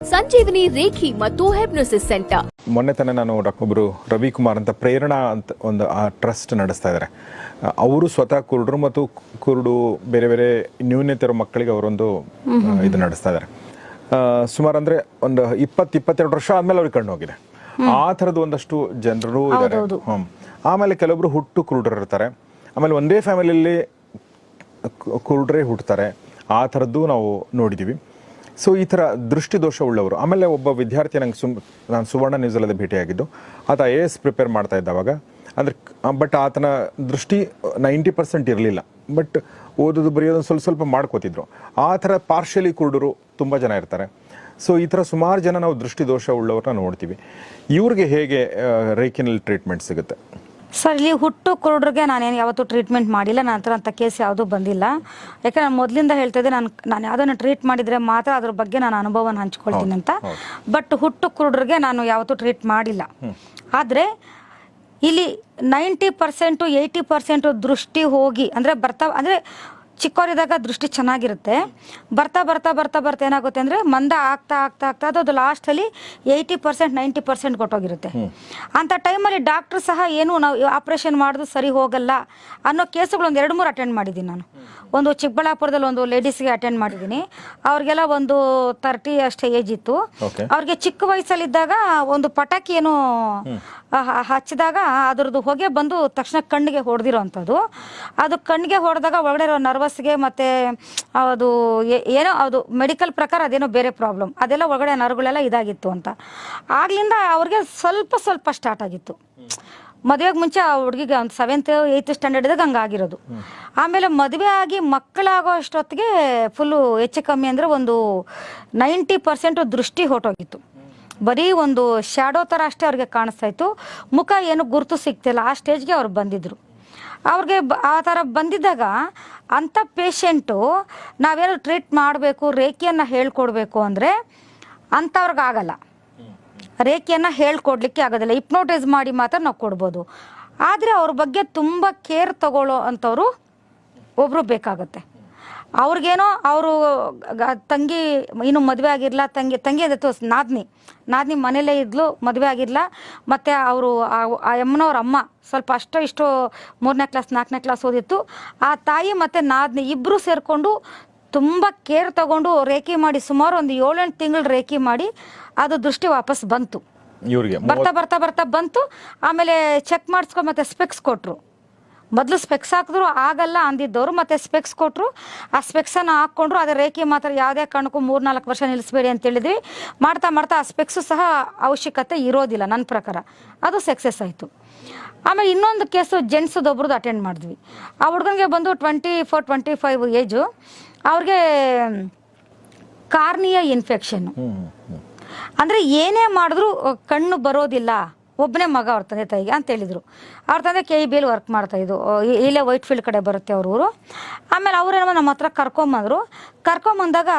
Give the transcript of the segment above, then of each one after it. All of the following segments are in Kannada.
ಸಂಜೀವಿನಿ ರೇಖಿ ಮತ್ತು ಹೆಪ್ನೋಸಿಸ್ ಸೆಂಟರ್. ಮೊನ್ನೆ ತಾನೇ ನಾನು ಡಾಕ್ಟರ್ ರವಿಕುಮಾರ್ ಅಂತ ಪ್ರೇರಣಾ ಅಂತ ಒಂದು ಆ ಟ್ರಸ್ಟ್ ನಡೆಸ್ತಾ ಇದ್ದಾರೆ. ಅವರು ಸ್ವತಃ ಕುರುಡರು ಮತ್ತು ಕುರುಡು ಬೇರೆ ಬೇರೆ ನ್ಯೂನ್ಯತೆ ಇರೋ ಮಕ್ಕಳಿಗೆ ಅವರೊಂದು ಇದು ನಡೆಸ್ತಾ ಇದ್ದಾರೆ. ಸುಮಾರು ಅಂದ್ರೆ ಒಂದು ಇಪ್ಪತ್ತು ಇಪ್ಪತ್ತೆರಡು ವರ್ಷ ಆದ್ಮೇಲೆ ಅವ್ರಿಗೆ ಕಣ್ಣು ಹೋಗಿದೆ. ಆ ಥರದ್ದು ಒಂದಷ್ಟು ಜನರು ಇದ್ದಾರೆ. ಆಮೇಲೆ ಕೆಲವೊಬ್ರು ಹುಟ್ಟು ಕುರುಡರು ಇರ್ತಾರೆ. ಆಮೇಲೆ ಒಂದೇ ಫ್ಯಾಮಿಲಿಯಲ್ಲಿ ಕುರುಡ್ರೆ ಹುಟ್ಟುತ್ತಾರೆ ಆ ಥರದ್ದು ನಾವು ನೋಡಿದ್ದೀವಿ ಸೊ ಈ ಥರ ದೃಷ್ಟಿದೋಷ ಉಳ್ಳವರು ಆಮೇಲೆ ಒಬ್ಬ ವಿದ್ಯಾರ್ಥಿ ನಂಗೆ ಸುಮ್, ನಾನು ಸುವರ್ಣ ನ್ಯೂಸಲ್ಲದೆ ಭೇಟಿಯಾಗಿದ್ದು, ಆತ ಐ ಎ ಎಸ್ ಪ್ರಿಪೇರ್ ಮಾಡ್ತಾ ಇದ್ದಾವಾಗ, ಅಂದರೆ ಬಟ್ ಆತನ ದೃಷ್ಟಿ ನೈಂಟಿ ಪರ್ಸೆಂಟ್ ಇರಲಿಲ್ಲ. ಬಟ್ ಓದೋದು, ಬರೆಯೋದು ಸ್ವಲ್ಪ ಸ್ವಲ್ಪ ಮಾಡ್ಕೋತಿದ್ರು. ಆ ಥರ ಪಾರ್ಷಲಿ ಕುರುಡರು ತುಂಬ ಜನ ಇರ್ತಾರೆ. ಸೊ ಈ ಥರ ಸುಮಾರು ಜನ ನಾವು ದೃಷ್ಟಿದೋಷ ಉಳ್ಳವ್ರನ್ನ ನೋಡ್ತೀವಿ. ಇವ್ರಿಗೆ ಹೇಗೆ ರೇಕಿನಲ್ಲಿ ಟ್ರೀಟ್ಮೆಂಟ್ ಸಿಗುತ್ತೆ? ಸರ್ ಇಲ್ಲಿ ಹುಟ್ಟು ಕುರುಡ್ರಿಗೆ ನಾನೇನು ಯಾವತ್ತೂ ಟ್ರೀಟ್ಮೆಂಟ್ ಮಾಡಿಲ್ಲ. ನನ್ನ ಹತ್ರ ಅಂಥ ಕೇಸ್ ಯಾವುದೂ ಬಂದಿಲ್ಲ. ಯಾಕೆ ನಾನು ಮೊದಲಿಂದ ಹೇಳ್ತಾ ಇದ್ದೆ ನಾನು ನಾನು ಯಾವುದನ್ನು ಟ್ರೀಟ್ ಮಾಡಿದರೆ ಮಾತ್ರ ಅದ್ರ ಬಗ್ಗೆ ನಾನು ಅನುಭವನ ಹಂಚ್ಕೊಳ್ತೀನಿ ಅಂತ. ಬಟ್ ಹುಟ್ಟು ಕುರುಡ್ರಿಗೆ ನಾನು ಯಾವತ್ತೂ ಟ್ರೀಟ್ ಮಾಡಿಲ್ಲ. ಆದರೆ ಇಲ್ಲಿ ನೈಂಟಿ ಪರ್ಸೆಂಟು ಏಯ್ಟಿ ಪರ್ಸೆಂಟು ದೃಷ್ಟಿ ಹೋಗಿ ಅಂದರೆ ಬರ್ತಾ ಅಂದರೆ ಚಿಕ್ಕವರಿದ್ದಾಗ ದೃಷ್ಟಿ ಚೆನ್ನಾಗಿರುತ್ತೆ. ಬರ್ತಾ ಬರ್ತಾ ಬರ್ತಾ ಬರ್ತಾ ಏನಾಗುತ್ತೆ ಅಂದರೆ ಮಂದ ಆಗ್ತಾ ಆಗ್ತಾ ಆಗ್ತಾ ಅದು ಲಾಸ್ಟಲ್ಲಿ ಏಯ್ಟಿ ಪರ್ಸೆಂಟ್ ನೈಂಟಿ ಪರ್ಸೆಂಟ್ ಕೊಟ್ಟೋಗಿರುತ್ತೆ. ಅಂಥ ಟೈಮಲ್ಲಿ ಡಾಕ್ಟ್ರು ಸಹ ಏನು ನಾವು ಆಪ್ರೇಷನ್ ಮಾಡೋದು ಸರಿ ಹೋಗಲ್ಲ ಅನ್ನೋ ಕೇಸುಗಳು ಒಂದು ಎರಡು ಮೂರು ಅಟೆಂಡ್ ಮಾಡಿದ್ದೀನಿ ನಾನು. ಒಂದು ಚಿಕ್ಕಬಳ್ಳಾಪುರದಲ್ಲಿ ಒಂದು ಲೇಡೀಸ್ಗೆ ಅಟೆಂಡ್ ಮಾಡಿದ್ದೀನಿ. ಅವ್ರಿಗೆಲ್ಲ ಒಂದು ತರ್ಟಿ ಅಷ್ಟೇ ಏಜ್ ಇತ್ತು. ಅವ್ರಿಗೆ ಚಿಕ್ಕ ವಯಸ್ಸಲ್ಲಿದ್ದಾಗ ಒಂದು ಪಟಾಕಿ ಏನು ಹಚ್ಚಿದಾಗ ಅದ್ರದ್ದು ಹೊಗೆ ಬಂದು ತಕ್ಷಣ ಕಣ್ಣಿಗೆ ಹೊಡೆದಿರೋ ಅಂಥದ್ದು ಅದು ಕಣ್ಣಿಗೆ ಹೊಡೆದಾಗ ಒಳಗಡೆ ಇರೋ ನರ್ವಸ್ಗೆ ಮತ್ತೆ ಅದು ಏನೋ ಅದು ಮೆಡಿಕಲ್ ಪ್ರಕಾರ ಅದೇನೋ ಬೇರೆ ಪ್ರಾಬ್ಲಮ್. ಅದೆಲ್ಲ ಒಳಗಡೆ ನರ್ಗಳೆಲ್ಲ ಇದಾಗಿತ್ತು ಅಂತ. ಆಗ್ಲಿಂದ ಅವ್ರಿಗೆ ಸ್ವಲ್ಪ ಸ್ವಲ್ಪ ಸ್ಟಾರ್ಟ್ ಆಗಿತ್ತು. ಮದುವೆಗೆ ಮುಂಚೆ ಆ ಹುಡುಗಿಗೆ ಒಂದು ಸೆವೆಂತ್ ಏಯ್ತ್ ಸ್ಟ್ಯಾಂಡರ್ಡ್ ಇದ್ದಾಗ ಹಂಗಾಗಿರೋದು ಆಮೇಲೆ ಮದುವೆ ಆಗಿ ಮಕ್ಕಳಾಗೋ ಅಷ್ಟೊತ್ತಿಗೆ ಫುಲ್ಲು ಹೆಚ್ಚು ಕಮ್ಮಿ ಅಂದರೆ ಒಂದು ನೈಂಟಿ ಪರ್ಸೆಂಟು ದೃಷ್ಟಿ ಹೊರಟೋಗಿತ್ತು. ಬರೀ ಒಂದು ಶ್ಯಾಡೋ ಥರ ಅಷ್ಟೇ ಅವ್ರಿಗೆ ಕಾಣಿಸ್ತಾ ಇತ್ತು. ಮುಖ ಏನು ಗುರುತು ಸಿಗ್ತಿಲ್ಲ. ಆ ಸ್ಟೇಜ್ಗೆ ಅವ್ರು ಬಂದಿದ್ರು. ಅವ್ರಿಗೆ ಬ ಆ ಥರ ಬಂದಿದ್ದಾಗ ಅಂಥ ಪೇಷಂಟು ನಾವೇನು ಟ್ರೀಟ್ ಮಾಡಬೇಕು, ರೇಖೆಯನ್ನು ಹೇಳ್ಕೊಡ್ಬೇಕು ಅಂದರೆ ಅಂಥವ್ರಿಗೆ ಆಗಲ್ಲ. ರೇಖೆಯನ್ನು ಹೇಳ್ಕೊಡ್ಲಿಕ್ಕೆ ಆಗೋದಿಲ್ಲ. ಇಪ್ನೋಟೈಸ್ ಮಾಡಿ ಮಾತ್ರ ನಾವು ಕೊಡ್ಬೋದು. ಆದರೆ ಅವ್ರ ಬಗ್ಗೆ ತುಂಬ ಕೇರ್ ತಗೊಳ್ಳೋ ಅಂಥವ್ರು ಒಬ್ಬರು ಬೇಕಾಗತ್ತೆ. ಅವ್ರಿಗೇನೋ ಅವರು ತಂಗಿ ಇನ್ನು ಮದುವೆ ಆಗಿರಲ್ಲ ತಂಗಿ ತಂಗಿ ಅದಿತ್ತು ನಾದ್ನಿ. ನಾದ್ನಿ ಮನೇಲೇ ಇದ್ಲು ಮದುವೆ ಆಗಿರಲ್ಲ ಮತ್ತು ಅವರು ಆ ಯಮ್ಮನವ್ರ ಅಮ್ಮ ಸ್ವಲ್ಪ ಅಷ್ಟೋ ಇಷ್ಟೋ ಮೂರನೇ ಕ್ಲಾಸ್ ನಾಲ್ಕನೇ ಕ್ಲಾಸ್ ಓದಿತ್ತು. ಆ ತಾಯಿ ಮತ್ತು ನಾದ್ನಿ ಇಬ್ಬರು ಸೇರಿಕೊಂಡು ತುಂಬ ಕೇರ್ ತಗೊಂಡು ರೇಖೆ ಮಾಡಿ ಸುಮಾರು ಒಂದು ಏಳೆಂಟು ತಿಂಗಳು ರೇಖೆ ಮಾಡಿ ಅದು ದೃಷ್ಟಿ ವಾಪಸ್ ಬಂತು. ಇವ್ರಿಗೆ ಬರ್ತಾ ಬರ್ತಾ ಬರ್ತಾ ಬಂತು. ಆಮೇಲೆ ಚೆಕ್ ಮಾಡಿಸ್ಕೊ ಮತ್ತೆ ಸ್ಪೆಕ್ಸ್ ಕೊಟ್ಟರು ಮೊದಲು ಸ್ಪೆಕ್ಸ್ ಹಾಕಿದ್ರು ಆಗಲ್ಲ ಅಂದಿದ್ದವರು ಮತ್ತೆ ಸ್ಪೆಕ್ಸ್ ಕೊಟ್ಟರು ಆ ಸ್ಪೆಕ್ಸನ್ನು ಹಾಕ್ಕೊಂಡ್ರು ಅದೇ ರೇಖೆ ಮಾತ್ರ ಯಾವುದೇ ಕಾರಣಕ್ಕೂ ಮೂರ್ನಾಲ್ಕು ವರ್ಷ ನಿಲ್ಲಿಸ್ಬೇಡಿ ಅಂತ ಹೇಳಿದ್ವಿ. ಮಾಡ್ತಾ ಮಾಡ್ತಾ ಆ ಸ್ಪೆಕ್ಸು ಸಹ ಅವಶ್ಯಕತೆ ಇರೋದಿಲ್ಲ ನನ್ನ ಪ್ರಕಾರ. ಅದು ಸಕ್ಸಸ್ ಆಯಿತು. ಆಮೇಲೆ ಇನ್ನೊಂದು ಕೇಸು ಜೆಂಟ್ಸದೊಬ್ರದ್ದು ಅಟೆಂಡ್ ಮಾಡಿದ್ವಿ. ಆ ಹುಡುಗನಿಗೆ ಬಂದು twenty four twenty five age ಅವ್ರಿಗೆ ಕಾರ್ನಿಯ ಇನ್ಫೆಕ್ಷನ್ನು ಅಂದರೆ ಏನೇ ಮಾಡಿದ್ರು ಕಣ್ಣು ಬರೋದಿಲ್ಲ. ಒಬ್ಬನೇ ಮಗ ಅವ್ರ ತಂದೆ ತಾಯಿಗೆ ಅಂತ ಹೇಳಿದರು. ಅವ್ರ ತಂದೆ ಕೆ ಇ ಬಿಯಲ್ಲಿ ವರ್ಕ್ ಮಾಡ್ತಾಯಿದ್ದು ಇಲ್ಲೇ ವೈಟ್ ಫೀಲ್ಡ್ ಕಡೆ ಬರುತ್ತೆ ಅವ್ರ ಊರು. ಆಮೇಲೆ ಅವರೇನೋ ನಮ್ಮ ಹತ್ರ ಕರ್ಕೊಂಬಂದರು. ಕರ್ಕೊಂಬಂದಾಗ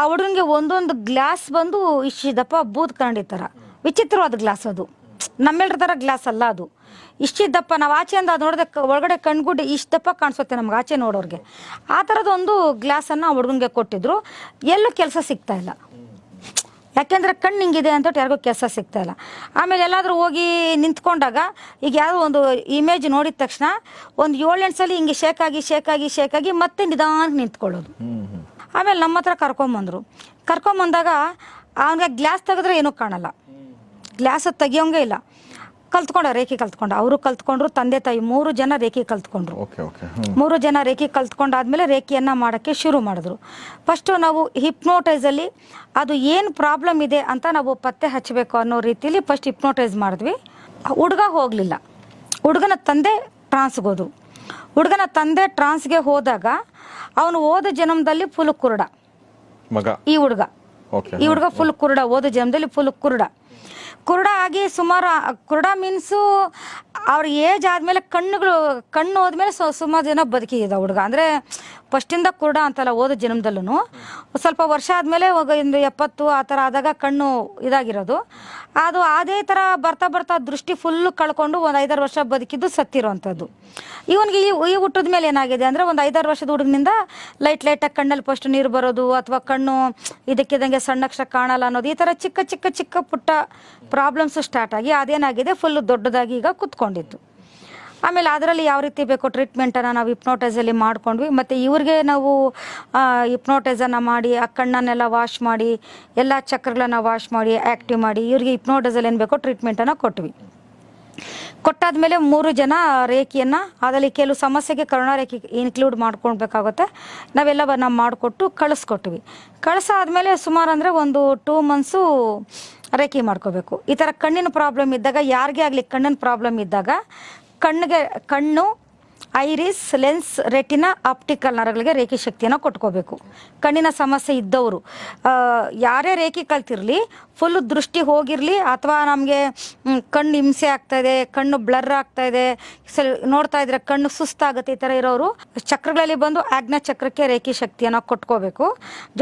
ಆ ಹುಡುಗನಿಗೆ ಒಂದೊಂದು ಗ್ಲಾಸ್ ಬಂದು ಇಷ್ಟು ದಪ್ಪ ಬೂದ್ ಕಂಡಿ ಥರ ವಿಚಿತ್ರವಾದ ಗ್ಲಾಸ್ ಅದು. ನಮ್ಮೆಲ್ಲರ ಥರ ಗ್ಲಾಸ್ ಅಲ್ಲ ಅದು. ಇಷ್ಟಿದ್ದಪ್ಪ ನಾವು ಆಚೆಯಿಂದ ಅದು ನೋಡಿದೆ ಒಳಗಡೆ ಕಣ್ಗುಡ್ಡಿ ಇಷ್ಟು ದಪ್ಪ ಕಾಣಿಸುತ್ತೆ ನಮ್ಗೆ ಆಚೆ ನೋಡೋರಿಗೆ. ಆ ಥರದೊಂದು ಗ್ಲಾಸನ್ನು ಆ ಹುಡುಗನಿಗೆ ಕೊಟ್ಟಿದ್ರು. ಎಲ್ಲೂ ಕೆಲಸ ಸಿಗ್ತಾ ಇಲ್ಲ. ಯಾಕೆಂದ್ರೆ ಕಣ್ಣು ಹಿಂಗಿದೆ ಅಂತ ಯಾರಿಗೂ ಕೆಲಸ ಸಿಗ್ತಾ ಇಲ್ಲ. ಆಮೇಲೆ ಎಲ್ಲಾದರೂ ಹೋಗಿ ನಿಂತ್ಕೊಂಡಾಗ ಈಗ ಯಾವುದೋ ಒಂದು ಇಮೇಜ್ ನೋಡಿದ ತಕ್ಷಣ ಒಂದು ಏಳೆಂಟು ಸಲ ಹಿಂಗೆ ಶೇಕಾಗಿ ಶೇಕಾಗಿ ಶೇಕಾಗಿ ಮತ್ತೆ ನಿಧಾನಕ್ಕೆ ನಿಂತ್ಕೊಳ್ಳೋದು. ಆಮೇಲೆ ನಮ್ಮ ಹತ್ರ ಕರ್ಕೊಂಬಂದರು ಕರ್ಕೊಂಬಂದಾಗ ಅವನಿಗೆ ಗ್ಲಾಸ್ ತೆಗೆದ್ರೆ ಏನೂ ಕಾಣಲ್ಲ. ಗ್ಲಾಸ್ ತೆಗಿಯೋಂಗೆ ಇಲ್ಲ. ಕಲ್ತ್ಕೊಂಡ ರೇಖೆ ಕಲ್ತ್ಕೊಂಡ. ಅವರು ಕಲ್ತ್ಕೊಂಡ್ರು ತಂದೆ ತಾಯಿ ಮೂರು ಜನ ರೇಖೆ ಕಲ್ತ್ಕೊಂಡ್ರು. Okay okay. ಮೂರು ಜನ ರೇಖೆ ಕಲ್ತ್ಕೊಂಡಾದ್ಮೇಲೆ ರೇಖೆಯನ್ನು ಮಾಡೋಕ್ಕೆ ಶುರು ಮಾಡಿದ್ರು. ಫಸ್ಟ್ ನಾವು ಹಿಪ್ನೋಟೈಸಲ್ಲಿ ಅದು ಏನು ಪ್ರಾಬ್ಲಮ್ ಇದೆ ಅಂತ ನಾವು ಪತ್ತೆ ಹಚ್ಚಬೇಕು ಅನ್ನೋ ರೀತಿಯಲ್ಲಿ ಫಸ್ಟ್ ಹಿಪ್ನೋಟೈಸ್ ಮಾಡಿದ್ವಿ. ಹುಡುಗ ಹೋಗಲಿಲ್ಲ. ಹುಡುಗನ ತಂದೆ ಟ್ರಾನ್ಸ್ಗೆ ಹೋದ್ರು. ಹುಡುಗನ ತಂದೆ ಟ್ರಾನ್ಸ್ಗೆ ಹೋದಾಗ ಅವನು ಓದ ಜನ್ಮದಲ್ಲಿ ಫುಲ್ ಕುರುಡ. ಮಗ. ಈ ಹುಡುಗ. ಈ ಹುಡುಗ ಫುಲ್ ಕುರುಡ ಓದ ಜನ್ಮದಲ್ಲಿ ಫುಲ್ ಕುರುಡ. ಕುರುಡ ಆಗಿ ಸುಮಾರು, ಕುರುಡ ಮೀನ್ಸು ಅವ್ರ ಏಜ್ ಆದಮೇಲೆ ಕಣ್ಣುಗಳು, ಕಣ್ಣು ಹೋದ್ಮೇಲೆ ಸುಮಾರು ಜನ ಬದುಕಿದ ಹುಡುಗ. ಅಂದರೆ ಫಸ್ಟಿಂದ ಕುರುಡ ಅಂತಲ್ಲ ಹೋದ ಜನ್ಮದಲ್ಲೂ ಸ್ವಲ್ಪ ವರ್ಷ ಆದಮೇಲೆ ಒಂದು ಎಪ್ಪತ್ತು ಆ ಥರ ಆದಾಗ ಕಣ್ಣು ಇದಾಗಿರೋದು. ಅದು ಅದೇ ಥರ ಬರ್ತಾ ಬರ್ತಾ ದೃಷ್ಟಿ ಫುಲ್ಲು ಕಳ್ಕೊಂಡು ಒಂದು ಐದಾರು ವರ್ಷ ಬದುಕಿದ್ದು ಸತ್ತಿರೋವಂಥದ್ದು ಇವನಿಗೆ ಈ ಈ ಹುಟ್ಟಿದ ಮೇಲೆ ಏನಾಗಿದೆ ಅಂದರೆ ಒಂದು ಐದಾರು ವರ್ಷದ ಹುಡುಗನಿಂದ ಲೈಟ್ ಲೈಟಾಗಿ ಕಣ್ಣಲ್ಲಿ ಫಸ್ಟ್ ನೀರು ಬರೋದು ಅಥವಾ ಕಣ್ಣು ಇದಕ್ಕಿದಂಗೆ ಸಣ್ಣಕ್ಷರ ಕಾಣಲ್ಲ ಅನ್ನೋದು ಈ ಥರ ಚಿಕ್ಕ ಚಿಕ್ಕ ಚಿಕ್ಕ ಪುಟ್ಟ ಪ್ರಾಬ್ಲಮ್ಸ್ ಸ್ಟಾರ್ಟ್ ಆಗಿ ಅದೇನಾಗಿದೆ ಫುಲ್ಲು ದೊಡ್ಡದಾಗಿ ಈಗ ಕುತ್ಕೊಂಡಿತ್ತು ಆಮೇಲೆ ಅದರಲ್ಲಿ ಯಾವ ರೀತಿ ಬೇಕೋ ಟ್ರೀಟ್ಮೆಂಟನ್ನು ನಾವು ಹಿಪ್ನೋಟೈಸಲ್ಲಿ ಮಾಡ್ಕೊಂಡ್ವಿ. ಮತ್ತು ಇವ್ರಿಗೆ ನಾವು ಹಿಪ್ನೋಟೈಸನ್ನು ಮಾಡಿ, ಆ ಕಣ್ಣನ್ನೆಲ್ಲ ವಾಶ್ ಮಾಡಿ, ಎಲ್ಲ ಚಕ್ರಗಳನ್ನ ವಾಶ್ ಮಾಡಿ ಆ್ಯಕ್ಟಿವ್ ಮಾಡಿ, ಇವ್ರಿಗೆ ಹಿಪ್ನೋಟೈಸಲ್ಲಿ ಏನು ಬೇಕೋ ಟ್ರೀಟ್ಮೆಂಟನ್ನು ಕೊಟ್ವಿ. ಕೊಟ್ಟಾದ್ಮೇಲೆ ಮೂರು ಜನ ರೇಖೆಯನ್ನು, ಅದರಲ್ಲಿ ಕೆಲವು ಸಮಸ್ಯೆಗೆ ಕರುಣಾ ರೇಖೆ ಇನ್ಕ್ಲೂಡ್ ಮಾಡ್ಕೊಳ್ಬೇಕಾಗುತ್ತೆ. ನಾವೆಲ್ಲವನ್ನ ಮಾಡಿಕೊಟ್ಟು ಕಳಿಸ್ಕೊಟ್ವಿ. ಕಳಿಸಾದ್ಮೇಲೆ ಸುಮಾರು ಅಂದರೆ ಒಂದು ಟೂ ಮಂತ್ಸು ರೇಖೆ ಮಾಡ್ಕೋಬೇಕು. ಈ ಥರ ಕಣ್ಣಿನ ಪ್ರಾಬ್ಲಮ್ ಇದ್ದಾಗ, ಯಾರಿಗೇ ಆಗಲಿ ಕಣ್ಣಿನ ಪ್ರಾಬ್ಲಮ್ ಇದ್ದಾಗ ಕಣ್ಣಿಗೆ, ಕಣ್ಣು, ಐರಿಸ್, ಲೆನ್ಸ್, ರೆಟಿನ, ಆಪ್ಟಿಕಲ್ ನರಗಳಿಗೆ ರೇಖೆ ಶಕ್ತಿಯನ್ನು ಕೊಟ್ಕೋಬೇಕು. ಕಣ್ಣಿನ ಸಮಸ್ಯೆ ಇದ್ದವರು. ಯಾರೇ ರೇಖೆ ಕಲ್ತಿರಲಿ ಫುಲ್ ದೃಷ್ಟಿ ಹೋಗಿರಲಿ, ಅಥವಾ ನಮಗೆ ಕಣ್ಣು ಹಿಂಸೆ ಆಗ್ತಾಯಿದೆ ಕಣ್ಣು ಬ್ಲರ್ ಆಗ್ತಾ ಇದೆ, ಸಲ್, ನೋಡ್ತಾ ಇದ್ರೆ ಕಣ್ಣು ಸುಸ್ತಾಗುತ್ತೆ ಈ ಥರ ಇರೋರು, ಚಕ್ರಗಳಲ್ಲಿ ಬಂದು ಆಜ್ಞಾ ಚಕ್ರಕ್ಕೆ ರೇಖೆ ಶಕ್ತಿಯನ್ನು ಕೊಟ್ಕೋಬೇಕು.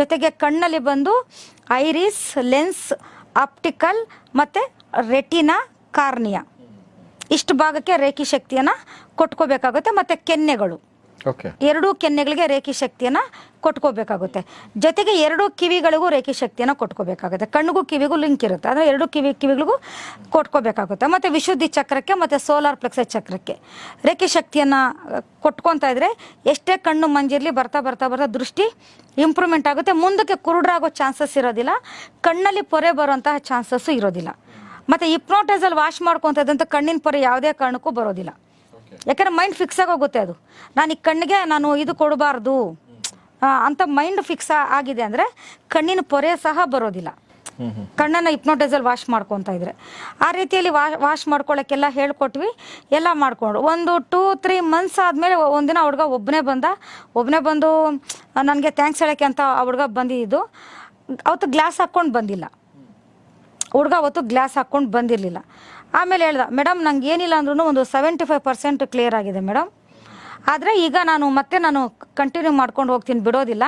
ಜೊತೆಗೆ ಕಣ್ಣಲ್ಲಿ ಬಂದು ಐರಿಸ್, ಲೆನ್ಸ್, ಆಪ್ಟಿಕಲ್ ಮತ್ತು ರೆಟಿನಾ, ಕಾರ್ನಿಯಾ. ಇಷ್ಟು ಭಾಗಕ್ಕೆ ರೇಖಿ ಶಕ್ತಿಯನ್ನು ಕೊಟ್ಕೋಬೇಕಾಗುತ್ತೆ ಮತ್ತು ಕೆನ್ನೆಗಳು. ಎರಡೂ ಕೆನ್ನೆಗಳಿಗೆ ರೇಖಿ ಶಕ್ತಿಯನ್ನು ಕೊಟ್ಕೋಬೇಕಾಗುತ್ತೆ. ಜೊತೆಗೆ ಎರಡೂ ಕಿವಿಗಳಿಗೂ ರೇಖಿ ಶಕ್ತಿಯನ್ನು ಕೊಟ್ಕೋಬೇಕಾಗುತ್ತೆ. ಕಣ್ಣಿಗೂ ಕಿವಿಗೂ ಲಿಂಕ್ ಇರುತ್ತೆ. ಅಂದ್ರೆ ಎರಡು ಕಿವಿ ಕಿವಿಗಳಿಗೂ ಕೊಟ್ಕೋಬೇಕಾಗುತ್ತೆ. ಮತ್ತು ವಿಶುದ್ಧಿ ಚಕ್ರಕ್ಕೆ ಮತ್ತು ಸೋಲಾರ್ ಪ್ಲೆಕ್ಸಸ್ ಚಕ್ರಕ್ಕೆ ರೇಖಿ ಶಕ್ತಿಯನ್ನು ಕೊಟ್ಕೊತಾ ಇದ್ರೆ ಎಷ್ಟೇ ಕಣ್ಣು ಮಂಜಿರಲಿ ಬರ್ತಾ ಬರ್ತಾ ಬರ್ತಾ ದೃಷ್ಟಿ ಇಂಪ್ರೂವ್ಮೆಂಟ್ ಆಗುತ್ತೆ. ಮುಂದಕ್ಕೆ ಕುರುಡ್ರಾಗೋ ಚಾನ್ಸಸ್ ಇರೋದಿಲ್ಲ. ಕಣ್ಣಲ್ಲಿ ಪೊರೆ ಬರುವಂತಹ ಚಾನ್ಸಸ್ಸು ಇರೋದಿಲ್ಲ. ಮತ್ತು ಹಿಪ್ನೋಟೈಸಲ್ಲಿ ವಾಶ್ ಮಾಡ್ಕೊಂತದಂತ ಕಣ್ಣಿನ ಪೊರೆ ಯಾವುದೇ ಕಾರಣಕ್ಕೂ ಬರೋದಿಲ್ಲ. ಯಾಕಂದ್ರೆ ಮೈಂಡ್ ಫಿಕ್ಸ್ ಆಗೋಗುತ್ತೆ ಅದು. ನಾನು ಈ ಕಣ್ಣಿಗೆ ನಾನು ಇದು ಕೊಡಬಾರ್ದು. ಅಂತ ಮೈಂಡ್ ಫಿಕ್ಸ್ ಆಗಿದೆ ಅಂದರೆ ಕಣ್ಣಿನ ಪೊರೆ ಸಹ ಬರೋದಿಲ್ಲ. ಕಣ್ಣನ್ನು ಹಿಪ್ನೋಟೈಸಲ್ಲಿ ವಾಶ್ ಮಾಡ್ಕೊತಾ ಇದ್ರೆ. ಆ ರೀತಿಯಲ್ಲಿ ವಾಶ್ ವಾಶ್ ಮಾಡ್ಕೊಳ್ಳೋಕ್ಕೆಲ್ಲ ಹೇಳ್ಕೊಟ್ವಿ. ಎಲ್ಲ ಮಾಡ್ಕೊಂಡು ಒಂದು ಟೂ ತ್ರೀ ಮಂತ್ಸ್ ಆದಮೇಲೆ ಒಂದಿನ ಹುಡುಗ ಹುಡ್ಗ ಒಬ್ಬನೇ ಬಂದ. ಒಬ್ಬನೇ ಬಂದು ನನಗೆ ಥ್ಯಾಂಕ್ಸ್ ಹೇಳಕ್ಕೆ ಅಂತ ಆ ಹುಡ್ಗ ಬಂದಿದ್ದು. ಅವತ್ತು ಗ್ಲಾಸ್ ಹಾಕ್ಕೊಂಡು ಬಂದಿಲ್ಲ. ಹುಡ್ಗ ಅವತ್ತು ಗ್ಲಾಸ್ ಹಾಕ್ಕೊಂಡು ಬಂದಿರಲಿಲ್ಲ. ಆಮೇಲೆ ಹೇಳ್ದ ಮೇಡಮ್ ನಂಗೆ ಏನಿಲ್ಲ ಅಂದ್ರೂ ಒಂದು ಸೆವೆಂಟಿ ಫೈವ್ ಪರ್ಸೆಂಟ್ ಕ್ಲಿಯರ್ ಆಗಿದೆ ಮೇಡಮ್ ಆದರೆ ಈಗ ನಾನು ಮತ್ತೆ ನಾನು ಕಂಟಿನ್ಯೂ ಮಾಡ್ಕೊಂಡು ಹೋಗ್ತೀನಿ, ಬಿಡೋದಿಲ್ಲ.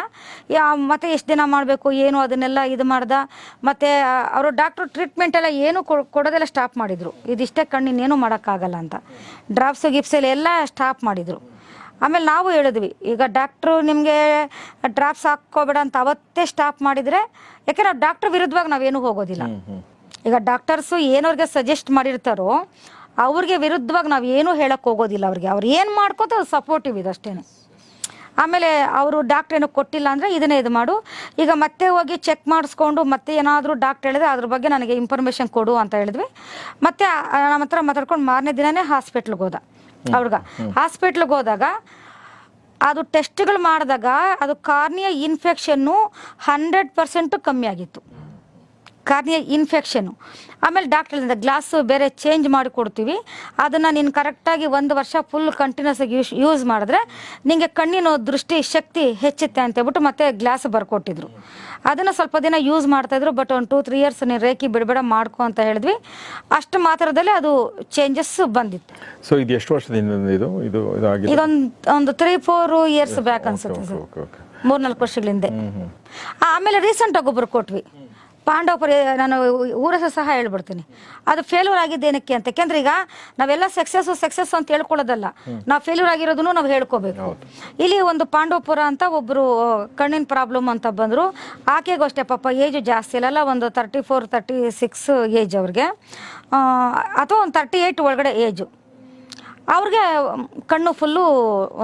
ಮತ್ತೆ ಎಷ್ಟು ದಿನ ಮಾಡಬೇಕು, ಏನು ಅದನ್ನೆಲ್ಲ ಇದು ಮಾಡ್ದ? ಮತ್ತು ಅವರು ಡಾಕ್ಟ್ರು ಟ್ರೀಟ್ಮೆಂಟ್ ಎಲ್ಲ ಏನು ಕೊಡೋದೆಲ್ಲ ಸ್ಟಾಪ್ ಮಾಡಿದರು. ಇದಿಷ್ಟೇ ಕಣ್ಣಿನೇನು ಮಾಡೋಕ್ಕಾಗಲ್ಲ ಅಂತ. ಡ್ರಾಪ್ಸು ಗಿಪ್ಸಲ್ಲಿ ಎಲ್ಲ ಸ್ಟಾಪ್ ಮಾಡಿದರು. ಆಮೇಲೆ ನಾವು ಹೇಳಿದ್ವಿ, ಈಗ ಡಾಕ್ಟ್ರು ನಿಮಗೆ ಡ್ರಾಪ್ಸ್ ಹಾಕ್ಕೋಬೇಡ ಅಂತ ಅವತ್ತೇ ಸ್ಟಾಪ್ ಮಾಡಿದರೆ, ಯಾಕೆಂದ್ರೆ ಡಾಕ್ಟ್ರ್ ವಿರುದ್ಧವಾಗಿ ನಾವೇನು ಹೋಗೋದಿಲ್ಲ. ಈಗ ಡಾಕ್ಟರ್ಸು ಏನವ್ರಿಗೆ ಸಜೆಸ್ಟ್ ಮಾಡಿರ್ತಾರೋ ಅವ್ರಿಗೆ ವಿರುದ್ಧವಾಗಿ ನಾವು ಏನೂ ಹೇಳಕ್ಕೆ ಹೋಗೋದಿಲ್ಲ ಅವ್ರಿಗೆ. ಅವ್ರು ಏನು ಮಾಡ್ಕೋತ ಸಪೋರ್ಟಿವ್ ಇದೆ ಅಷ್ಟೇ ಆಮೇಲೆ ಅವರು ಡಾಕ್ಟ್ರ್ ಏನು ಕೊಟ್ಟಿಲ್ಲ ಅಂದರೆ ಇದನ್ನೇ ಇದು ಮಾಡು. ಈಗ ಮತ್ತೆ ಹೋಗಿ ಚೆಕ್ ಮಾಡಿಸ್ಕೊಂಡು ಮತ್ತೆ ಏನಾದರೂ ಡಾಕ್ಟ್ರ್ ಹೇಳಿದ್ರೆ ಅದ್ರ ಬಗ್ಗೆ ನನಗೆ ಇನ್ಫಾರ್ಮೇಷನ್ ಕೊಡು ಅಂತ ಹೇಳಿದ್ವಿ. ಮತ್ತೆ ನಮ್ಮ ಹತ್ರ ಮಾತಾಡ್ಕೊಂಡು ಮಾರನೇ ದಿನನೇ ಹಾಸ್ಪಿಟ್ಲ್ಗೆ ಹೋದ. ಅವ್ರಿಗೆ ಹಾಸ್ಪಿಟ್ಲ್ಗೆ ಹೋದಾಗ ಅದು ಟೆಸ್ಟ್ಗಳು ಮಾಡಿದಾಗ ಅದು ಕಾರ್ನಿಯ ಇನ್ಫೆಕ್ಷನ್ನು ಹಂಡ್ರೆಡ್ ಪರ್ಸೆಂಟು ಕಮ್ಮಿ ಆಗಿತ್ತು. Cornea infection. ಆಮೇಲೆ ಡಾಕ್ಟ್ರಿಂದ ಗ್ಲಾಸು ಬೇರೆ ಚೇಂಜ್ ಮಾಡಿ ಕೊಡ್ತೀವಿ. ಅದನ್ನು ನೀನು ಕರೆಕ್ಟಾಗಿ ಒಂದು ವರ್ಷ ಫುಲ್ ಕಂಟಿನ್ಯೂಸ್ ಆಗಿ ಯೂಸ್ ಯೂಸ್ ಮಾಡಿದ್ರೆ ನಿಮಗೆ ಕಣ್ಣಿನ ದೃಷ್ಟಿ ಶಕ್ತಿ ಹೆಚ್ಚುತ್ತೆ ಅಂತ ಹೇಳ್ಬಿಟ್ಟು ಮತ್ತೆ ಗ್ಲಾಸ್ ಬರ್ಕೊಟ್ಟಿದ್ರು. ಅದನ್ನು ಸ್ವಲ್ಪ ದಿನ ಯೂಸ್ ಮಾಡ್ತಾಯಿದ್ರು ಬಟ್ ಒಂದು ಟೂ ತ್ರೀ ಇಯರ್ಸ್ ನೀನು ರೇಖಿ ಬಿಡಬೇಡ ಮಾಡ್ಕೊ ಅಂತ ಹೇಳಿದ್ವಿ. ಅಷ್ಟು ಮಾತ್ರದಲ್ಲೇ ಅದು ಚೇಂಜಸ್ ಬಂದಿತ್ತು. ಸೊ ಇದು ಎಷ್ಟು ವರ್ಷದಿಂದ ಇದು? ಇದು ಇದೊಂದು ಒಂದು ತ್ರೀ ಫೋರ್ ಇಯರ್ಸ್ ಬ್ಯಾಕ್ ಅನ್ಸುತ್ತೆ ಸರ್. ಮೂರ್ನಾಲ್ಕು ವರ್ಷಗಳಿಂದ. ಆಮೇಲೆ ರೀಸೆಂಟಾಗಿ ಒಬ್ಬರು ಕೊಟ್ವಿ. ಪಾಂಡವಪುರ ನಾನು ಊರ ಸಹ ಹೇಳ್ಬಿಡ್ತೀನಿ. ಅದು ಫೇಲ್ಯೂರ್ ಆಗಿದ್ದೇನಕ್ಕೆ ಅಂತ. ಯಾಕೆಂದ್ರೆ ಈಗ ನಾವೆಲ್ಲ ಸಕ್ಸಸ್ ಸಕ್ಸಸ್ ಅಂತ ಹೇಳ್ಕೊಳ್ಳೋದಲ್ಲ. ನಾವು ಫೇಲ್ಯೂರ್ ಆಗಿರೋದನ್ನು ನಾವು ಹೇಳ್ಕೋಬೇಕು. ಇಲ್ಲಿ ಒಂದು ಪಾಂಡವಪುರ ಅಂತ ಒಬ್ಬರು ಕಣ್ಣಿನ ಪ್ರಾಬ್ಲಮ್ ಅಂತ ಬಂದರು. ಆಕೆಗೂ ಅಷ್ಟೇ ಪಾಪ ಏಜು ಜಾಸ್ತಿ ಇಲ್ಲಲ್ಲ ಒಂದು thirty four thirty six age ಅವ್ರಿಗೆ ಅಥವಾ ಒಂದು ತರ್ಟಿ ಏಯ್ಟ್ ಒಳಗಡೆ ಏಜು ಅವ್ರಿಗೆ ಕಣ್ಣು ಫುಲ್ಲು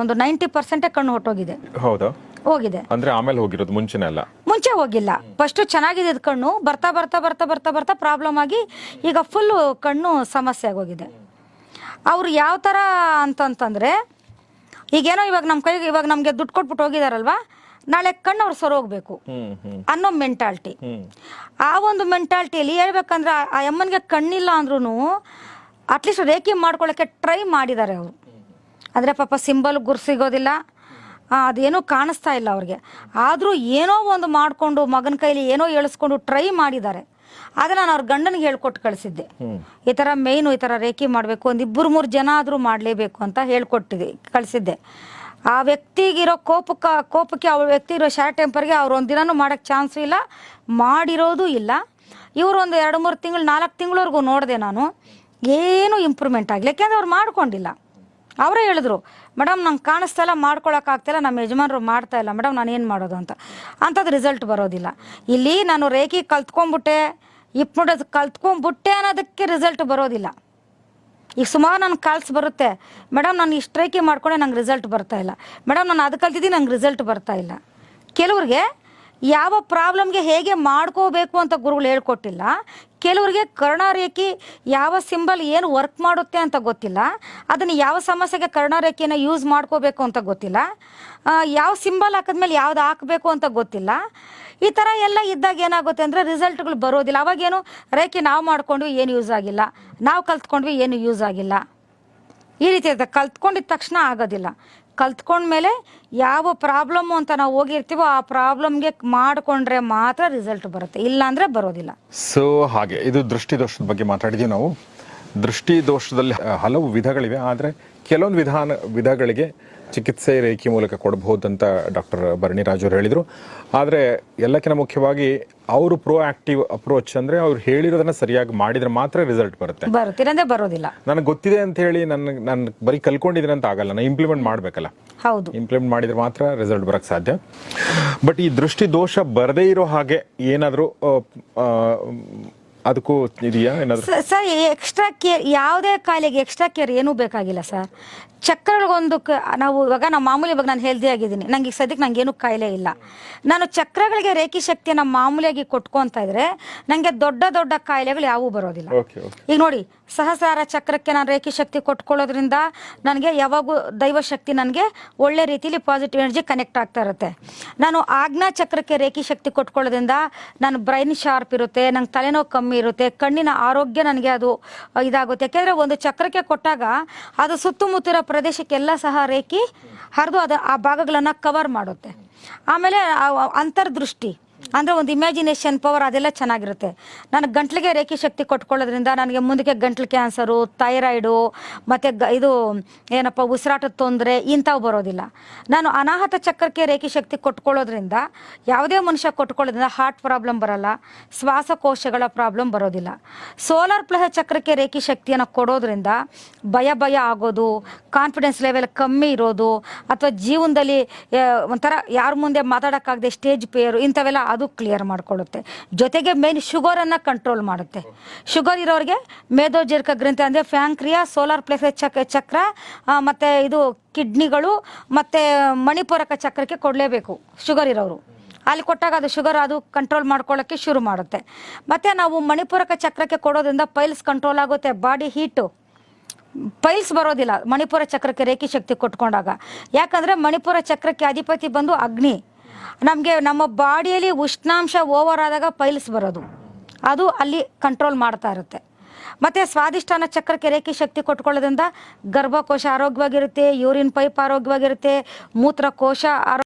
ಒಂದು ನೈಂಟಿ ಪರ್ಸೆಂಟೇ ಕಣ್ಣು ಹೊಟ್ಟೋಗಿದೆ ಹೌದಾ. ಹೋಗಿದೆ. ಅಂದ್ರೆ ಆಮೇಲೆ ಹೋಗಿರೋದು ಮುಂಚೆನೆ ಅಲ್ಲ? ಮುಂಚೆ ಹೋಗಿಲ್ಲ. ಫಸ್ಟ್ ಚೆನ್ನಾಗಿದೆ ಕಣ್ಣು. ಬರ್ತಾ ಬರ್ತಾ ಬರ್ತಾ ಬರ್ತಾ ಬರ್ತಾ ಪ್ರಾಬ್ಲಮ್ ಆಗಿ ಈಗ ಫುಲ್ ಕಣ್ಣು ಸಮಸ್ಯೆ ಆಗೋಗಿದೆ. ಅವ್ರು ಯಾವ ಥರ ಅಂತಂತಂದರೆ ಈಗೇನೋ ಇವಾಗ ನಮ್ಮ ಕೈಗೆ ಇವಾಗ ನಮಗೆ ದುಡ್ಡು ಕೊಟ್ಬಿಟ್ಟು ಹೋಗಿದಾರಲ್ವಾ? ನಾಳೆ ಕಣ್ಣು ಅವ್ರು ಹ್ಮ್ ಅನ್ನೋ ಮೆಂಟಾಲಿಟಿ ಆ ಒಂದು ಮೆಂಟಾಲಿಟಿಯಲ್ಲಿ ಹೇಳ್ಬೇಕಂದ್ರೆ ಆ- ಅಮ್ಮನಿಗೆ ಕಣ್ಣಿಲ್ಲ ಅಂದ್ರೂ ಅಟ್ಲೀಸ್ಟ್ ರೇಖೆ ಮಾಡ್ಕೊಳ್ಳೋಕ್ಕೆ ಟ್ರೈ ಮಾಡಿದ್ದಾರೆ ಅವರು. ಅಂದರೆ ಪಾಪ ಸಿಂಬಲ್ ಗುರು ಸಿಗೋದಿಲ್ಲ ಅದೇನೂ ಕಾಣಿಸ್ತಾ ಇಲ್ಲ ಅವ್ರಿಗೆ. ಆದರೂ ಏನೋ ಒಂದು ಮಾಡಿಕೊಂಡು ಮಗನ ಕೈಲಿ ಏನೋ ಎಳಿಸ್ಕೊಂಡು ಟ್ರೈ ಮಾಡಿದ್ದಾರೆ. ಆಗ ನಾನು ಅವ್ರ ಗಂಡನಿಗೆ ಹೇಳ್ಕೊಟ್ಟು ಕಳಿಸಿದ್ದೆ. ಈ ಥರ ಮೇಯ್ನು ಈ ಥರ ರೇಖೆ ಮಾಡಬೇಕು ಒಂದು ಇಬ್ಬರು ಮೂರು ಜನ ಆದರೂ ಮಾಡಲೇಬೇಕು ಅಂತ ಹೇಳ್ಕೊಟ್ಟಿದ್ದೆ ಕಳಿಸಿದ್ದೆ. ಆ ವ್ಯಕ್ತಿಗಿರೋ ಕೋಪಕ್ಕೆ ಕೋಪಕ್ಕೆ ಅವ್ರ ವ್ಯಕ್ತಿ ಇರೋ ಶಾರ್ಟ್ ಟೆಂಪರ್ಗೆ ಅವ್ರು ಒಂದು ದಿನನೂ ಮಾಡೋಕ್ಕೆ ಚಾನ್ಸು ಇಲ್ಲ ಮಾಡಿರೋದು ಇಲ್ಲ. ಇವರು ಒಂದು ಎರಡು ಮೂರು ತಿಂಗಳು ನಾಲ್ಕು ತಿಂಗಳವರೆಗೂ ನೋಡಿದೆ ನಾನು ಏನೂ ಇಂಪ್ರೂವ್ಮೆಂಟ್ ಆಗಲಿ ಯಾಕೆಂದ್ರೆ ಅವ್ರು ಮಾಡ್ಕೊಂಡಿಲ್ಲ. ಅವರೇ ಹೇಳಿದ್ರು ಮೇಡಮ್ ನಂಗೆ ಕಾಣಿಸ್ತಾ ಇಲ್ಲ ಮಾಡ್ಕೊಳಕ್ಕಾಗ್ತಿಲ್ಲ ನಮ್ಮ ಯಜಮಾನರು ಮಾಡ್ತಾ ಇಲ್ಲ. ಮೇಡಮ್ ನಾನು ಏನು ಮಾಡೋದು ಅಂತ. ಅಂಥದ್ದು ರಿಸಲ್ಟ್ ಬರೋದಿಲ್ಲ. ಇಲ್ಲಿ ನಾನು ರೇಖಿ ಕಲ್ತ್ಕೊಂಡ್ಬಿಟ್ಟೆ ಇಪ್ಪುಡೋದು ಕಲ್ತ್ಕೊಂಡ್ಬಿಟ್ಟೆ ಅನ್ನೋದಕ್ಕೆ ರಿಸಲ್ಟ್ ಬರೋದಿಲ್ಲ. ಈಗ ಸುಮಾರು ನನ್ನ ಕಾಲ್ಸ್ ಬರುತ್ತೆ. ಮೇಡಮ್ ನಾನು ಇಷ್ಟು ರೇಖೆ ಮಾಡ್ಕೊಂಡೆ, ನಂಗೆ ರಿಸಲ್ಟ್ ಬರ್ತಾ ಇಲ್ಲ. ಮೇಡಮ್ ನಾನು ಅದು ಕಲ್ತಿದ್ದೀನಿ, ನಂಗೆ ರಿಸಲ್ಟ್ ಬರ್ತಾ ಇಲ್ಲ. ಕೆಲವ್ರಿಗೆ ಯಾವ ಪ್ರಾಬ್ಲಮ್ಗೆ ಹೇಗೆ ಮಾಡ್ಕೋಬೇಕು ಅಂತ ಗುರುಗಳು ಹೇಳ್ಕೊಟ್ಟಿಲ್ಲ. ಕೆಲವರಿಗೆ ಕರ್ಣರೇಖೆ ಯಾವ ಸಿಂಬಲ್ ಏನು ವರ್ಕ್ ಮಾಡುತ್ತೆ ಅಂತ ಗೊತ್ತಿಲ್ಲ. ಅದನ್ನು ಯಾವ ಸಮಸ್ಯೆಗೆ ಕರ್ಣರೇಖೆನ ಯೂಸ್ ಮಾಡ್ಕೋಬೇಕು ಅಂತ ಗೊತ್ತಿಲ್ಲ. ಯಾವ ಸಿಂಬಲ್ ಹಾಕಿದ್ಮೇಲೆ ಯಾವ್ದು ಹಾಕಬೇಕು ಅಂತ ಗೊತ್ತಿಲ್ಲ. ಈ ಥರ ಎಲ್ಲ ಇದ್ದಾಗ ಏನಾಗುತ್ತೆ ಅಂದರೆ ರಿಸಲ್ಟ್ಗಳು ಬರೋದಿಲ್ಲ. ಅವಾಗೇನು ರೇಖೆ ನಾವು ಮಾಡಿಕೊಂಡ್ವಿ ಏನು ಯೂಸ್ ಆಗಿಲ್ಲ. ನಾವು ಕಲ್ತ್ಕೊಂಡ್ವಿ, ಏನು ಯೂಸ್ ಆಗಿಲ್ಲ. ಈ ರೀತಿ ಇರುತ್ತೆ ಕಲ್ತ್ಕೊಂಡಿದ ತಕ್ಷಣ ಆಗೋದಿಲ್ಲ. ಕಲ್ತ್ಕೊಂಡ್ಮೇಲೆ ಯಾವ ಪ್ರಾಬ್ಲಮ್ಮು ಅಂತ ನಾವು ಹೋಗಿರ್ತೀವೋ ಆ ಪ್ರಾಬ್ಲಮ್ಗೆ ಮಾಡಿಕೊಂಡ್ರೆ ಮಾತ್ರ ರಿಸಲ್ಟ್ ಬರುತ್ತೆ. ಇಲ್ಲಾಂದರೆ ಬರೋದಿಲ್ಲ. ಸೊ ಹಾಗೆ. ಇದು ದೃಷ್ಟಿ ದೋಷದ ಬಗ್ಗೆ ಮಾತಾಡಿದೀವಿ ನಾವು. ದೃಷ್ಟಿ ದೋಷದಲ್ಲಿ ಹಲವು ವಿಧಗಳಿವೆ, ಆದರೆ ಕೆಲವೊಂದು ವಿಧಾನ ವಿಧಗಳಿಗೆ ಚಿಕಿತ್ಸೆ ರೇಖೆ ಮೂಲಕ ಕೊಡಬಹುದು ಅಂತ ಡಾಕ್ಟರ್ ಭರಣಿರಾಜ್ ಅವರು ಹೇಳಿದರು. ಆದರೆ ಎಲ್ಲಕ್ಕಿಂತ ಮುಖ್ಯವಾಗಿ ಅವರು ಪ್ರೋ ಆಕ್ಟಿವ್ ಅಪ್ರೋಚ್ ಅಂದ್ರೆ ಅವ್ರು ಹೇಳಿರೋದನ್ನ ಸರಿಯಾಗಿ ಮಾಡಿದ್ರೆ ಮಾತ್ರ ರಿಸಲ್ಟ್ ಬರುತ್ತೆ. ಬರೋದಿಲ್ಲ. ನನಗೆ ಗೊತ್ತಿದೆ ಅಂತ ಹೇಳಿ ನನ್ನ ನಾನು ಬರೀ ಕಲ್ಕೊಂಡಿದ್ದೀನಿ ಅಂತ ಆಗಲ್ಲ ನಾನು ಇಂಪ್ಲಿಮೆಂಟ್ ಮಾಡಬೇಕಲ್ಲ. ಹೌದು. ಇಂಪ್ಲಿಮೆಂಟ್ ಮಾಡಿದ್ರೆ ಮಾತ್ರ ರಿಸಲ್ಟ್ ಬರಕ್ಕೆ ಸಾಧ್ಯ. ಬಟ್ ಈ ದೃಷ್ಟಿ ದೋಷ ಬರದೇ ಇರೋ ಹಾಗೆ ಏನಾದರೂ ಅದಕ್ಕೂ ಇದೆಯಾ ಏನಾದರೂ? ಸರ್ ಎಕ್ಸ್ಟ್ರಾ ಕೇರ್ ಯಾವುದೇ ಕಾಯಿಲೆಗೆ ಎಕ್ಸ್ಟ್ರಾ ಕೇರ್ ಏನೂ ಬೇಕಾಗಿಲ್ಲ ಸರ್. ಚಕ್ರಗಳಿಗೊಂದು ಕ ನಾವು ಇವಾಗ ನಾವು ಮಾಮೂಲಿ ಇವಾಗ ನಾನು ಹೆಲ್ದಿ ಆಗಿದ್ದೀನಿ. ನಂಗೆ ಈಗ ಸದ್ಯಕ್ಕೆ ನಂಗೇನು ಕಾಯಿಲೆ ಇಲ್ಲ. ನಾನು ಚಕ್ರಗಳಿಗೆ ರೇಖಿ ಶಕ್ತಿಯನ್ನು ಮಾಮೂಲಿಯಾಗಿ ಕೊಟ್ಕೊತಾ ಇದ್ರೆ ನನಗೆ ದೊಡ್ಡ ದೊಡ್ಡ ಕಾಯಿಲೆಗಳು ಯಾವೂ ಬರೋದಿಲ್ಲ. ಈಗ ನೋಡಿ ಸಹಸ್ರಾರ ಚಕ್ರಕ್ಕೆ ನಾನು ರೇಖಿ ಶಕ್ತಿ ಕೊಟ್ಕೊಳ್ಳೋದ್ರಿಂದ ನನಗೆ ಯಾವಾಗೂ ದೈವ ಶಕ್ತಿ ನನಗೆ ಒಳ್ಳೆ ರೀತಿಯಲ್ಲಿ ಪಾಸಿಟಿವ್ ಎನರ್ಜಿ ಕನೆಕ್ಟ್ ಆಗ್ತಾ ಇರುತ್ತೆ. ನಾನು ಆಜ್ಞಾ ಚಕ್ರಕ್ಕೆ ರೇಖಿ ಶಕ್ತಿ ಕೊಟ್ಕೊಳ್ಳೋದ್ರಿಂದ ನನ್ನ ಬ್ರೈನ್ ಶಾರ್ಪ್ ಇರುತ್ತೆ ನಂಗೆ ತಲೆನೋವು ಕಮ್ಮಿ ಇರುತ್ತೆ. ಕಣ್ಣಿನ ಆರೋಗ್ಯ ನನಗೆ ಅದು ಇದಾಗುತ್ತೆ. ಯಾಕೆಂದರೆ ಒಂದು ಚಕ್ರಕ್ಕೆ ಕೊಟ್ಟಾಗ ಅದು ಸುತ್ತಮುತ್ತಿರೋ ಪ್ರದೇಶಕ್ಕೆಲ್ಲ ಸಹ ರೇಖಿ ಹರಿದು ಅದು, ಆ ಭಾಗಗಳನ್ನು ಕವರ್ ಮಾಡುತ್ತೆ. ಆಮೇಲೆ ಅಂತರ್ದೃಷ್ಟಿ. ಅಂದರೆ ಒಂದು ಇಮ್ಯಾಜಿನೇಷನ್ ಪವರ್ ಅದೆಲ್ಲ ಚೆನ್ನಾಗಿರುತ್ತೆ. ನಾನು ಗಂಟ್ಲಿಗೆ ರೇಖೆ ಶಕ್ತಿ ಕೊಟ್ಕೊಳ್ಳೋದ್ರಿಂದ ನನಗೆ ಮುಂದಕ್ಕೆ ಗಂಟ್ಲು ಕ್ಯಾನ್ಸರು ಥೈರಾಯ್ಡು ಮತ್ತು ಗ ಇದು ಏನಪ್ಪ, ಉಸಿರಾಟದ ತೊಂದರೆ ಇಂಥವು ಬರೋದಿಲ್ಲ. ನಾನು ಅನಾಹತ ಚಕ್ರಕ್ಕೆ ರೇಖೆ ಶಕ್ತಿ ಕೊಟ್ಕೊಳ್ಳೋದ್ರಿಂದ ಯಾವುದೇ ಮನುಷ್ಯ ಕೊಟ್ಕೊಳ್ಳೋದ್ರಿಂದ ಹಾರ್ಟ್ ಪ್ರಾಬ್ಲಮ್ ಬರಲ್ಲ, ಶ್ವಾಸಕೋಶಗಳ ಪ್ರಾಬ್ಲಮ್ ಬರೋದಿಲ್ಲ. ಸೋಲಾರ್ ಪ್ಲಹ ಚಕ್ರಕ್ಕೆ ರೇಖೆ ಶಕ್ತಿಯನ್ನು ಕೊಡೋದ್ರಿಂದ ಭಯ ಭಯ ಆಗೋದು ಕಾನ್ಫಿಡೆನ್ಸ್ ಲೆವೆಲ್ ಕಮ್ಮಿ ಇರೋದು, ಅಥವಾ ಜೀವನದಲ್ಲಿ ಒಂಥರ ಯಾರ ಮುಂದೆ ಮಾತಾಡೋಕ್ಕಾಗದೆ ಸ್ಟೇಜ್ ಪೇರು ಇಂಥವೆಲ್ಲ ಅದು ಕ್ಲಿಯರ್ ಮಾಡಿಕೊಳ್ಳುತ್ತೆ ಜೊತೆಗೆ ಮೇನ್ ಶುಗರನ್ನು ಕಂಟ್ರೋಲ್ ಮಾಡುತ್ತೆ. ಶುಗರ್ ಇರೋರಿಗೆ ಮೇಧೋಜೀರ್ಕ ಗ್ರಂಥಿ ಅಂದರೆ ಫ್ಯಾಂಕ್ರಿಯಾ ಸೋಲಾರ್ ಪ್ಲೇಸ್ ಚಕ್ ಚಕ್ರ ಮತ್ತು ಇದು ಕಿಡ್ನಿಗಳು ಮತ್ತು ಮಣಿಪೂರಕ ಚಕ್ರಕ್ಕೆ ಕೊಡಲೇಬೇಕು ಶುಗರ್ ಇರೋರು ಅಲ್ಲಿ ಕೊಟ್ಟಾಗ ಅದು ಶುಗರ್ ಅದು ಕಂಟ್ರೋಲ್ ಮಾಡ್ಕೊಳ್ಳೋಕ್ಕೆ ಶುರು ಮಾಡುತ್ತೆ. ಮತ್ತು ನಾವು ಮಣಿಪೂರಕ ಚಕ್ರಕ್ಕೆ ಕೊಡೋದ್ರಿಂದ ಪೈಲ್ಸ್ ಕಂಟ್ರೋಲ್ ಆಗುತ್ತೆ ಬಾಡಿ ಹೀಟು ಪೈಲ್ಸ್ ಬರೋದಿಲ್ಲ ಮಣಿಪುರ ಚಕ್ರಕ್ಕೆ ರೇಖಿ ಶಕ್ತಿ ಕೊಟ್ಕೊಂಡಾಗ. ಯಾಕಂದರೆ ಮಣಿಪುರ ಚಕ್ರಕ್ಕೆ ಅಧಿಪತಿ ಬಂದು ಅಗ್ನಿ. ನಮಗೆ ನಮ್ಮ ಬಾಡಿಯಲ್ಲಿ ಉಷ್ಣಾಂಶ ಓವರ್ ಆದಾಗ ಪೈಲ್ಸ್ ಬರೋದು. ಅದು ಅಲ್ಲಿ ಕಂಟ್ರೋಲ್ ಮಾಡ್ತಾ ಇರುತ್ತೆ. ಮತ್ತು ಸ್ವಾದಿಷ್ಟಾನ ಚಕ್ರಕ್ಕೆ ರೇಖೆ ಶಕ್ತಿ ಕೊಟ್ಕೊಳ್ಳೋದ್ರಿಂದ ಗರ್ಭಕೋಶ ಆರೋಗ್ಯವಾಗಿರುತ್ತೆ ಯೂರಿನ್ ಪೈಪ್ ಆರೋಗ್ಯವಾಗಿರುತ್ತೆ, ಮೂತ್ರಕೋಶ ಆರೋಗ್ಯ